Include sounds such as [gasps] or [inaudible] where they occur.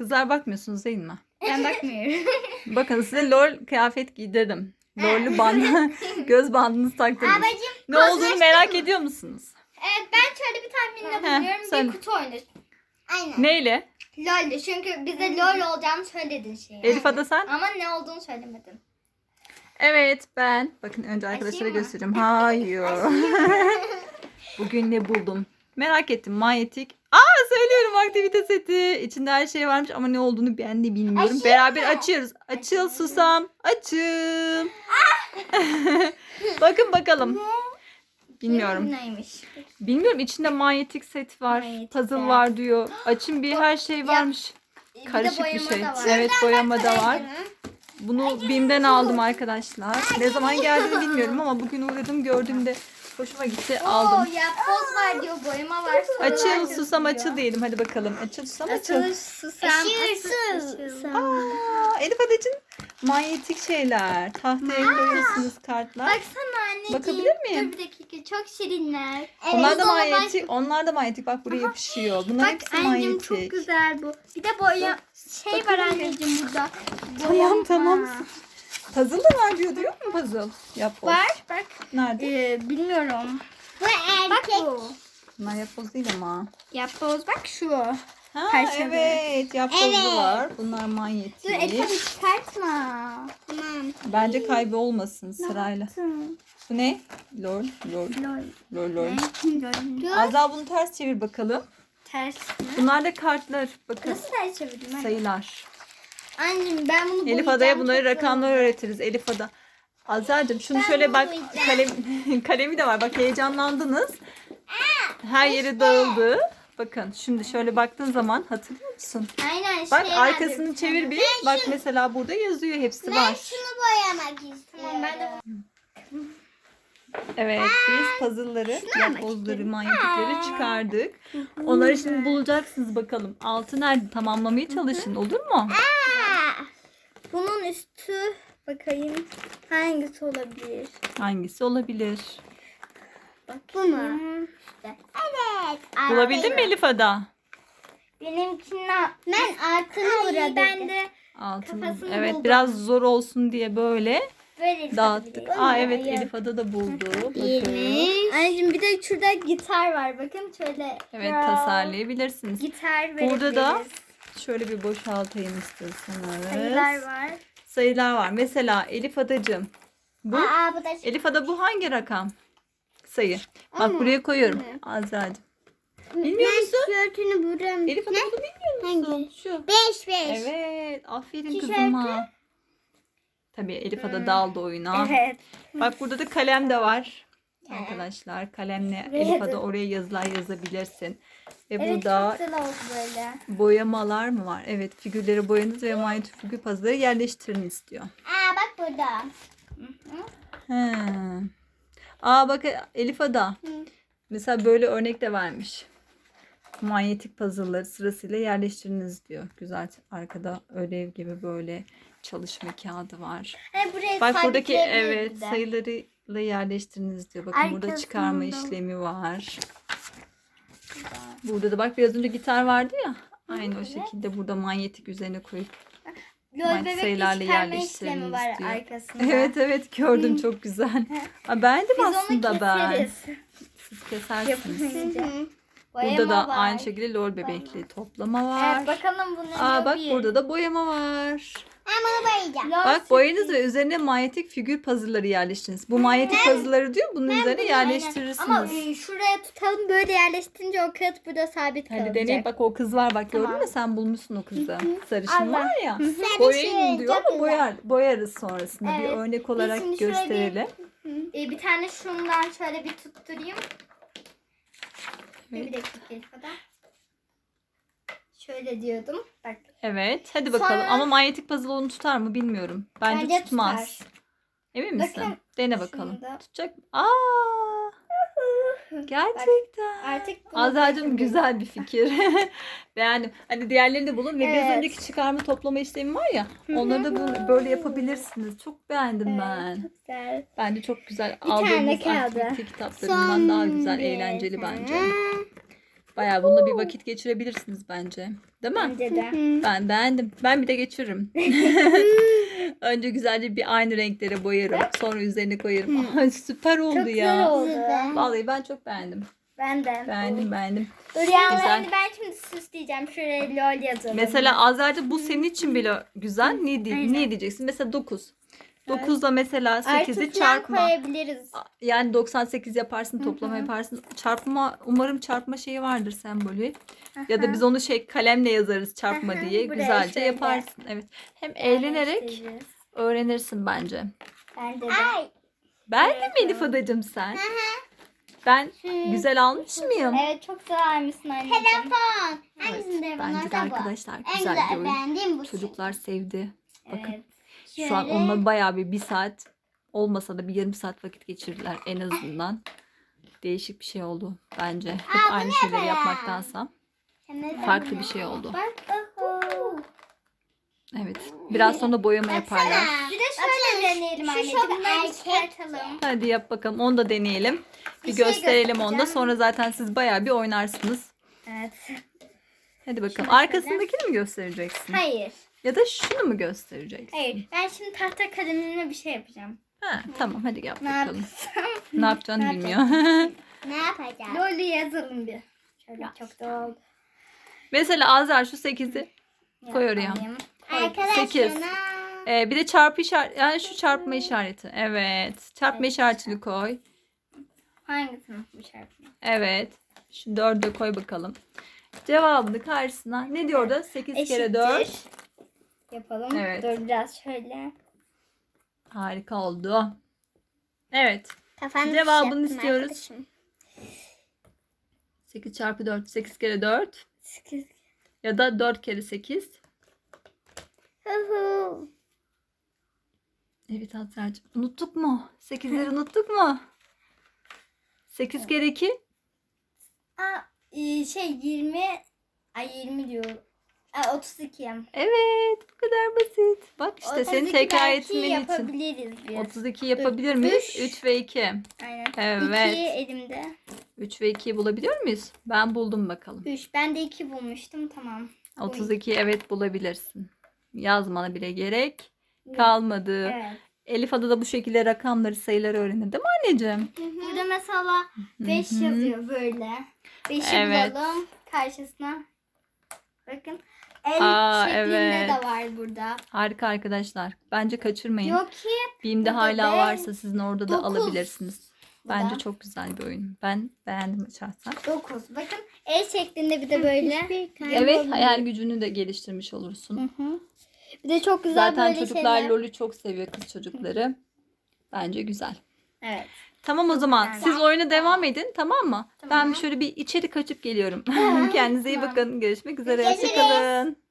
Kızlar bakmıyorsunuz değil mi? Ben bakmıyorum. Bakın size lol kıyafet giydirdim. Lollu band, [laughs] göz bandınızı taktınız. Babacım Ne olduğunu merak ediyor musunuz? evet ben şöyle bir tahminde Heh, bulunuyorum. söyle. Bir kutu oyunu. aynen. Neyle? LOL'de çünkü bize LOL olacağını söyledin şey. Elif Ada sen? Ama ne olduğunu söylemedin. Evet ben. Bakın önce arkadaşlara Açayım mı? Hayır. [laughs] [laughs] Bugün ne buldum? Merak ettim. Manyetik. Aa söylüyorum aktivite seti. İçinde her şey varmış ama ne olduğunu ben de bilmiyorum. Açayım Beraber açıyoruz. Açıl susam. Açım. [laughs] Bakın bakalım. Bilmiyorum. Neymiş? Bilmiyorum içinde manyetik set var. Manyetik puzzle set. var diyor. Açın bir her [gasps] şey varmış. Bir de Karışık bir boyama şey. var. Evet boyama da var. Bunu BİM'den aldım arkadaşlar. Ne zaman geldiğini bilmiyorum [laughs] ama bugün uğradım gördüğümde hoşuma gitti aldım. Oo yapboz var diyor, boyama var. sorular Açıl susam yazıyor. açıl diyelim hadi bakalım. Açıl susam açıl. Açıl susam. Açıl açıl, susam. Aa, Elif Adacığım manyetik şeyler. Tahtaya koyuyorsunuz kartlar. Baksana anneciğim. Bakabilir miyim? Dur bir dakika çok şirinler. Onlar da manyetik. Onlar da manyetik. Bak buraya yapışıyor. Bunlar Bak hepsi anneciğim manyetik. çok güzel bu. Bir de boya şey var anneciğim burada. Tamam Boyama. tamam. Puzzle da var diyordu yok mu puzzle? Yap Var bak. Nerede? Ee, bilmiyorum. Bu Bak erkek. bu. Bunlar yapboz değil ama. Yapboz bak şu. Ha Perşembe. evet yapbozlu Evet. var. Bunlar manyetik. Dur etabı çıkartma. Tamam. Bence kaybolmasın sırayla. Bu ne? Lol, lol, Lol. lol, lol. Lol. Azal bunu ters çevir bakalım. Ters mi? Bunlar da kartlar. Bakın Nasıl ters çevirdim ben? sayılar. Anneciğim ben bunu Elif boyayacağım, Ada'ya bunları çok rakamlar zor. öğretiriz. Elif Ada. Azra'cığım şunu Ben şöyle bunu bak boyayacağım. kalem, [laughs] kalemi de var. Bak heyecanlandınız. Her yeri dağıldı. Bakın şimdi şöyle baktığın zaman hatırlıyor musun? Aynen Bak şey arkasını vardı. çevir bir. Bak mesela burada yazıyor hepsi Ben var. şunu boyamak istiyorum. Ben de Evet biz puzzle'ları, yapbozları, manyetikleri çıkardık. Onları şimdi bulacaksınız bakalım. Altı nerede? Tamamlamaya çalışın olur mu? Bunun üstü bakayım hangisi olabilir? Hangisi olabilir? Bu mu? Hmm, Evet. Bulabildin mi Elif Ada? Benimkine Ben Ay, burada. ben de Altın. Kafasını Evet buldum. biraz zor olsun diye böyle böyle dağıttık. Aa evet. Elif Ada da buldu. Bakın. Anneciğim bir de şurada gitar var. Bakın şöyle. Evet tasarlayabilirsiniz. Gitar Burada da verebiliriz. Şöyle bir boşaltayım istiyorsanız. sayılar var. Sayılar var. Mesela Elif Adacığım. Bu Aa bu da Elif Ada bu hangi rakam? Sayı. Bak Ama- buraya koyuyorum. Azra'cığım. Bilmiyor Ben musun? tişörtünü buram. Elif Ada bunu bilmiyor musun? Hangi? Şu. Beş beş. Evet. Aferin Tişörtü. kızıma. Tabii Elif Ada daldı oyuna. Evet. Bak burada da kalem de var. Arkadaşlar kalemle Evet. Elif Ada oraya yazılar yazabilirsin. Ve Evet burada böyle. boyamalar mı var? Evet figürleri boyanız ve manyetik figür puzzle'ları yerleştirin istiyor. Aa bak burada. He. Aa bak Elif Ada. Mesela böyle örnek de vermiş. Manyetik puzzle'ları sırasıyla yerleştiriniz diyor. Güzel arkada ödev gibi böyle çalışma kağıdı var. Hani buraya Bak buradaki evet de. Sayılarıyla yerleştiriniz diyor. Bakın burada çıkarma Arkasında. işlemi var. Burada da bak biraz önce gitar vardı ya. Aynı o şekilde burada manyetik üzerine koyup. Bebek sayılarla işlemi var diyor. arkasında. Evet evet gördüm çok güzel. Aa, beğendim Biz aslında ben. Siz kesersiniz. Burada da var. aynı şekilde lol bebekli toplama var. Evet bakalım bu ne Aa bak bir. burada da boyama var. Ben bunu boyayacağım. Bak boyanız ve üzerine manyetik figür puzzle'ları yerleştiriniz. Bu manyetik puzzle'ları diyor bunun üzerine Aynen. yerleştirirsiniz. Ama e, şuraya tutalım böyle yerleştirince o kağıt burada sabit kalacak. Hadi deney bak o kız var bak gördün mü sen bulmuşsun o kızı. Sarışın Allah. var ya. Boyayın diyor çok ama güzel. boyar, boyarız sonrasında bir Evet. örnek olarak şimdi şöyle bir- gösterelim. E, bir tane şundan şöyle bir tutturayım. Evet. Bir dakika Ada. Şöyle diyordum. Bak. Evet hadi bakalım Sonra- ama manyetik puzzle onu tutar mı bilmiyorum. Bence, Bence tutmaz. tutar. Emin misin? Bakın, Dene bakalım. şunu da- Tutacak mı? Aa! Gerçekten. Artık bunu Azra'cığım güzel bir fikir. [laughs] Beğendim. Hadi diğerlerini de bulun ve biraz Evet. önceki çıkarma toplama işlemi var ya. Onları da bu, böyle yapabilirsiniz. Çok beğendim Evet, ben. çok güzel. Bence çok güzel. Bir tane Aldığımız kağıdı. aktivite kitaplarından daha güzel, bir eğlenceli tane. bence. Bayağı bununla bir vakit geçirebilirsiniz bence. Değil mi? Bence de. Ben beğendim. Ben bir de geçiririm. [laughs] Önce güzelce bir aynı renklere boyarım. Sonra üzerine koyarım. [laughs] Ay, süper oldu Çok ya. güzel oldu. Vallahi ben çok beğendim. Ben de. Beğendim beğendim. Dur Güzel. ben şimdi süsleyeceğim. Şuraya lol yazalım. Mesela Azer'de bu senin için bile güzel. Niye, di- niye diyeceksin? Mesela 9. 9'da mesela Artı 8'i falan çarpma. koyabiliriz. Yani 98 yaparsın, toplama yaparsın. Çarpma, umarım çarpma şeyi vardır sembolü. Ya da biz onu şey kalemle yazarız çarpma Aha, diye. buraya Güzelce şöyle. yaparsın. Evet. Hem eğlenerek Yerleştireceğiz. öğrenirsin bence. Bence de. Ay. Beğendin mi Elif adacığım sen? Ben güzel almış mıyım? Evet çok güzel almışsın anneciğim. Telefon. Evet, Hangisinde bence de arkadaşlar En güzel bir güzel oyun. beğendiğim bu. Çocuklar sevdi. Bakın Evet. Şu an Şöyle. onunla bayağı bir bir saat olmasa da bir yarım saat vakit geçirdiler en azından. Değişik bir şey oldu bence. Hep aynı şeyleri yapmaktansa farklı bir şey oldu. Evet. Biraz sonra boyama yaparlar. Bir de şöyle deneyelim anneciğim. Bunları çıkartalım. Hadi yap bakalım. Onu da deneyelim. Bir Bir şey gösterelim onu da. göstereceğim. Sonra zaten siz bayağı bir oynarsınız. Evet. Hadi bakalım. Şöyle. Arkasındakini mi göstereceksin? Hayır. Ya da şunu mu göstereceksin? Hayır. Ben şimdi tahta kalemimle bir şey yapacağım. Ha, tamam hadi yap Ne bakalım. yapsam? Ne yapacağını Ne bilmiyor. [laughs] Ne yapacağım? Lol'ü yazalım bir. Şöyle çok da oldu. Mesela Azar şu 8'i koy oraya. Yapayım. Arkadaşlar. Sekiz. Ee, bir de çarpı işareti. Yani şu çarpma işareti. Evet. Çarpma işaretini koy. Hangisini bu şarkı? Evet. Şu 4'ü koy bakalım. Cevabını karşısına. Ne diyor orada? 8 kere 4. Yapalım. Evet. Dur biraz şöyle. Harika oldu. Evet. Kafanı Cevabını istiyoruz. arkadaşım. 8 çarpı 4. 8 kere 4. Sekiz. Ya da 4 kere 8. Hu hu. Evet Azra'cığım. Unuttuk mu? 8'leri unuttuk mu? 8 kere 2. Aa, e, şey 20 ay 20 diyor. Aa, 32 yem. Evet. Bu kadar basit. Bak işte senin 32 tekrar belki etmen için. yapabiliriz biz. 32 yapabilir Üç. miyiz? 3 ve 2. Aynen. Evet. 2 elimde. 3 ve 2'yi bulabiliyor muyuz? Ben buldum bakalım. 3. Ben de 2 bulmuştum. Tamam. 32 evet bulabilirsin. Yazmana bile gerek kalmadı. Evet. Elif adı da bu şekilde rakamları sayıları öğrenir değil mi anneciğim? Burada mesela 5 hı. yazıyor böyle. 5'i Evet. bulalım. Karşısına. Bakın. El Aa, şeklinde evet. de var burada. Harika arkadaşlar. Bence kaçırmayın. Yok ki Bim'de burada hala ben- varsa sizin orada da Dokuz. alabilirsiniz. Bence Burada. çok güzel bir oyun. Ben beğendim şahsen. 9. Bakın el şeklinde bir de böyle. Evet hayal gücünü de geliştirmiş olursun. Hı hı. Bir de çok güzel Zaten böyle çocuklar şeyler. LoL'ü çok seviyor kız çocukları. Bence güzel. Evet. Tamam o zaman güzel. siz oyuna devam edin tamam mı? Ben şöyle bir içeri kaçıp geliyorum. [laughs] Kendinize iyi bakın. Görüşmek üzere. Görüşürüz. Hoşçakalın.